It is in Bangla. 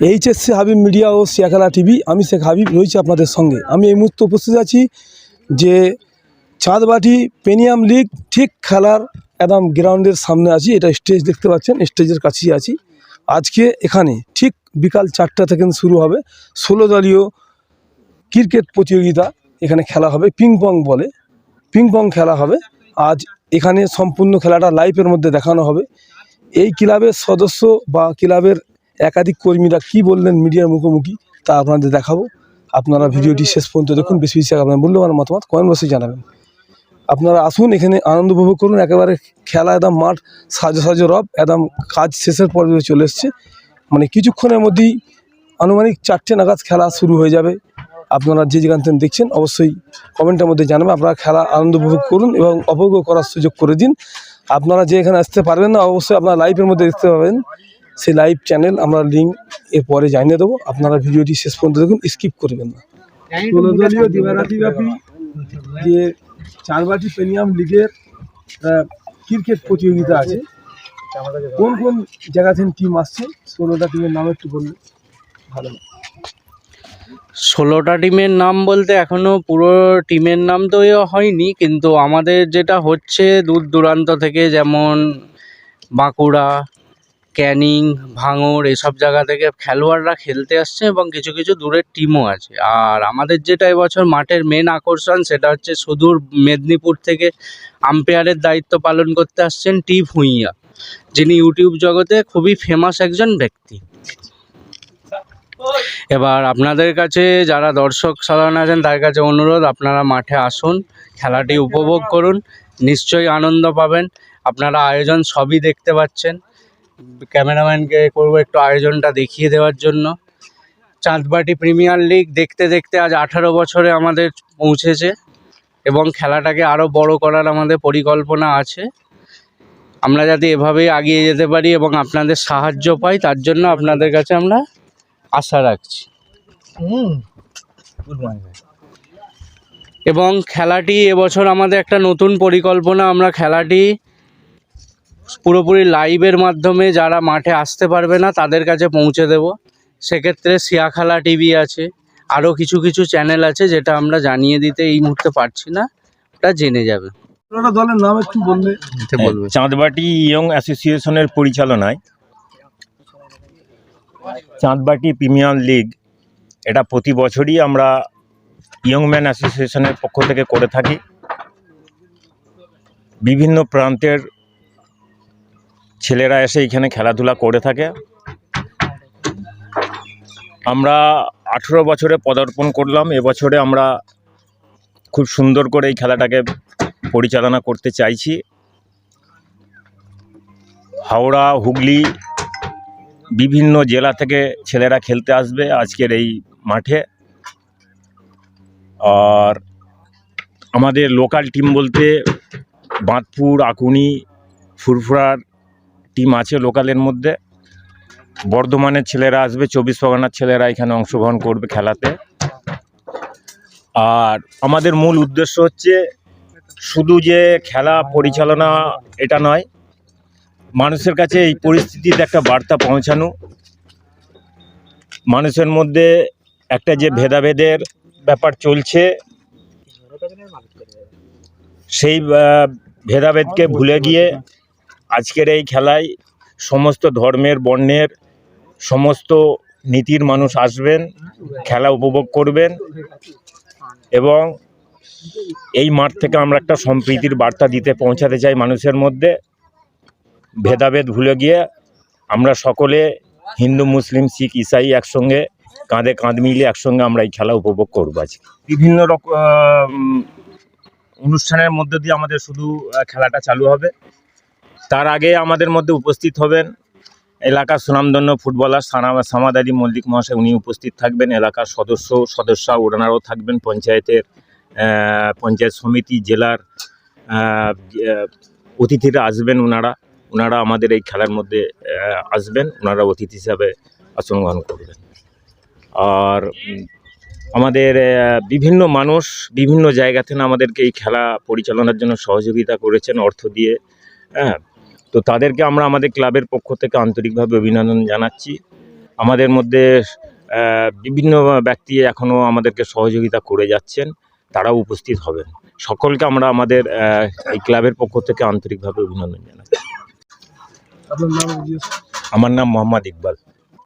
এইচএসসি হাবিব মিডিয়া ও সিয়াখালা টিভি আমি শেখ হাবিব রয়েছি আপনাদের সঙ্গে। আমি এই মুহূর্তে উপস্থিত আছি যে চাঁদবাটি পেনিয়াম লিগ ঠিক খেলার একদম গ্রাউন্ডের সামনে আছি, এটা স্টেজ দেখতে পাচ্ছেন, স্টেজের কাছেই আছি। আজকে এখানে ঠিক বিকাল চারটা থেকে শুরু হবে, ষোলো দলীয় ক্রিকেট প্রতিযোগিতা এখানে খেলা হবে পিং পং বলে। পিং পং খেলা হবে, আজ এখানে সম্পূর্ণ খেলাটা লাইভের মধ্যে দেখানো হবে। এই ক্লাবের সদস্য বা ক্লাবের একাধিক কর্মীরা কি বললেন মিডিয়ার মুখোমুখি তা আপনাদের দেখাবো। আপনারা ভিডিওটি শেষ পর্যন্ত দেখুন বেশি বেশি আপনার মূল্যবান মতামত কমেন্ট বক্সে জানাবেন। আপনারা আসুন এখানে আনন্দ উপভোগ করুন একেবারে খেলা একদম মাঠ সাজো সাজো রব একদম কাজ শেষের পর্যায়ে চলে এসছে। মানে কিছুক্ষণের মধ্যেই আনুমানিক চারটে নাগাদ খেলা শুরু হয়ে যাবে। আপনারা যে যেখান থেকে দেখছেন অবশ্যই কমেন্টের মধ্যে জানাবেন। আপনারা খেলা আনন্দ উপভোগ করুন এবং অবজ্ঞ করার সুযোগ করে দিন। আপনারা যে এখানে আসতে পারবেন না অবশ্যই আপনারা লাইভের মধ্যে দেখতে পাবেন। সেই লাইভ চ্যানেল আমরা লিঙ্ক এর পরে জানিয়ে দেবো। আপনারা ভিডিওটি শেষ পর্যন্ত দেখুন স্কিপ করবেন না। দিবারাতিব্যাপী যে চারবাটি প্রিমিয়াম লিগের ক্রিকেট প্রতিযোগিতা আছে কোন কোন জায়গা থেকে টিম আসছে? ষোলোটা টিমের নাম একটু বললে ভালো। ষোলোটা টিমের নাম বলতে এখনও পুরো টিমের নাম তো হয়নি কিন্তু আমাদের যেটা হচ্ছে দূর দূরান্ত থেকে যেমন বাঁকুড়া ক্যানিং, ভাঙড় এসব জায়গা থেকে খেলোয়াড়রা খেলতে আসছে এবং কিছু কিছু দূরের টিমও আছে। আর আমাদের যেটা এবছর মাঠের মেন আকর্ষণ সেটা হচ্ছে সুদূর মেদিনীপুর থেকে আম্পায়ারের দায়িত্ব পালন করতে আসছেন টি ভুঁইয়া, যিনি ইউটিউব জগতে খুবই ফেমাস একজন ব্যক্তি। এবার আপনাদের কাছে যারা দর্শক সাধারণ আছেন, তার কাছে অনুরোধ, আপনারা মাঠে আসুন, খেলাটি উপভোগ করুন, নিশ্চয়ই আনন্দ পাবেন। আপনারা আয়োজন সবই দেখতে পাচ্ছেন। ক্যামেরাম্যানকে করব একটু আয়োজনটা দেখিয়ে দেওয়ার জন্য। চাঁদবাটি প্রিমিয়ার লিগ দেখতে দেখতে আজ আঠারো বছরে আমাদের পৌঁছেছে এবং খেলাটাকে আরও বড় করার আমাদের পরিকল্পনা আছে। আমরা যাতে এভাবেই এগিয়ে যেতে পারি এবং আপনাদের সাহায্য পাই তার জন্য আপনাদের কাছে আমরা আশা রাখছি। এবং খেলাটি এবছর আমাদের একটা নতুন পরিকল্পনা। আমরা খেলাটি পুরোপুরি লাইভের মাধ্যমে যারা মাঠে আসতে পারবে না তাদের কাছে পৌঁছে দেব। সেক্ষেত্রে সিয়াখালা টিভি আছে আরও কিছু কিছু চ্যানেল আছে যেটা আমরা জানিয়ে দিতে এই মুহূর্তে পারছি না ওটা জেনে যাবে। দলের নাম একটু বললে? বলবে চাঁদবাটি ইয়ং অ্যাসোসিয়েশনের পরিচালনায় চাঁদবাটি প্রিমিয়ার লিগ এটা প্রতি বছরই আমরা ইয়ং ম্যান অ্যাসোসিয়েশনের পক্ষ থেকে করে থাকি। বিভিন্ন প্রান্তের ছেলেরা এসে এখানে খেলাধুলা করে থাকে। আমরা আঠেরো বছরে পদার্পণ করলাম। এবছরে আমরা খুব সুন্দর করে এই খেলাটাকে পরিচালনা করতে চাইছি। হাওড়া, হুগলি বিভিন্ন জেলা থেকে ছেলেরা খেলতে আসবে আজকের এই মাঠে। আর আমাদের লোকাল টিম বলতে বাঁধপুর, আকুনি, ফুরফুরার টিম আছে লোকালের মধ্যে। বর্ধমানের ছেলেরা আসবে, চব্বিশ পরগনার ছেলেরা এখানে অংশগ্রহণ করবে খেলাতে। আর আমাদের মূল উদ্দেশ্য হচ্ছে শুধু যে খেলা পরিচালনা, এটা নয়, মানুষের কাছে এই পরিস্থিতিতে একটা বার্তা পৌঁছানো। মানুষের মধ্যে একটা যে ভেদাভেদের ব্যাপার চলছে, সেই ভেদাভেদকে ভুলে গিয়ে আজকের এই খেলায় সমস্ত ধর্মের, বর্ণের, সমস্ত নীতির মানুষ আসবেন, খেলা উপভোগ করবেন এবং এই মাঠ থেকে আমরা একটা সম্প্রীতির বার্তা দিতে, পৌঁছাতে চাই মানুষের মধ্যে। ভেদাভেদ ভুলে গিয়ে আমরা সকলে হিন্দু, মুসলিম, শিখ, ইসাই একসঙ্গে কাঁধে কাঁধ মিলিয়ে একসঙ্গে আমরা এই খেলা উপভোগ করব আজকে। বিভিন্ন রকম অনুষ্ঠানের মধ্যে দিয়ে আমাদের শুধু খেলাটা চালু হবে। তার আগে আমাদের মধ্যে উপস্থিত হবেন এলাকার সুনামধন্য ফুটবলার সানা সামাদ আলী মল্লিক মহাশয়, উনি উপস্থিত থাকবেন। এলাকার সদস্য সদস্য ওনারাও থাকবেন। পঞ্চায়েতের পঞ্চায়েত সমিতি, জেলার অতিথিরা আসবেন ওনারা ওনারা আমাদের এই খেলার মধ্যে আসবেন। ওনারা অতিথি হিসাবে গ্রহণ করবেন। আর আমাদের বিভিন্ন মানুষ বিভিন্ন জায়গা থেকে আমাদেরকে এই খেলা পরিচালনার জন্য সহযোগিতা করেছেন, অর্থ দিয়ে। হ্যাঁ তো তাদেরকে আমরা আমাদের ক্লাবের পক্ষ থেকে আন্তরিকভাবে অভিনন্দন জানাচ্ছি। আমাদের মধ্যে বিভিন্ন ব্যক্তি এখনও আমাদেরকে সহযোগিতা করে যাচ্ছেন তারাও উপস্থিত হবেন। সকলকে আমরা আমাদের এই ক্লাবের পক্ষ থেকে আন্তরিকভাবে অভিনন্দন জিজ্ঞেস আমার নাম মোহাম্মদ ইকবাল।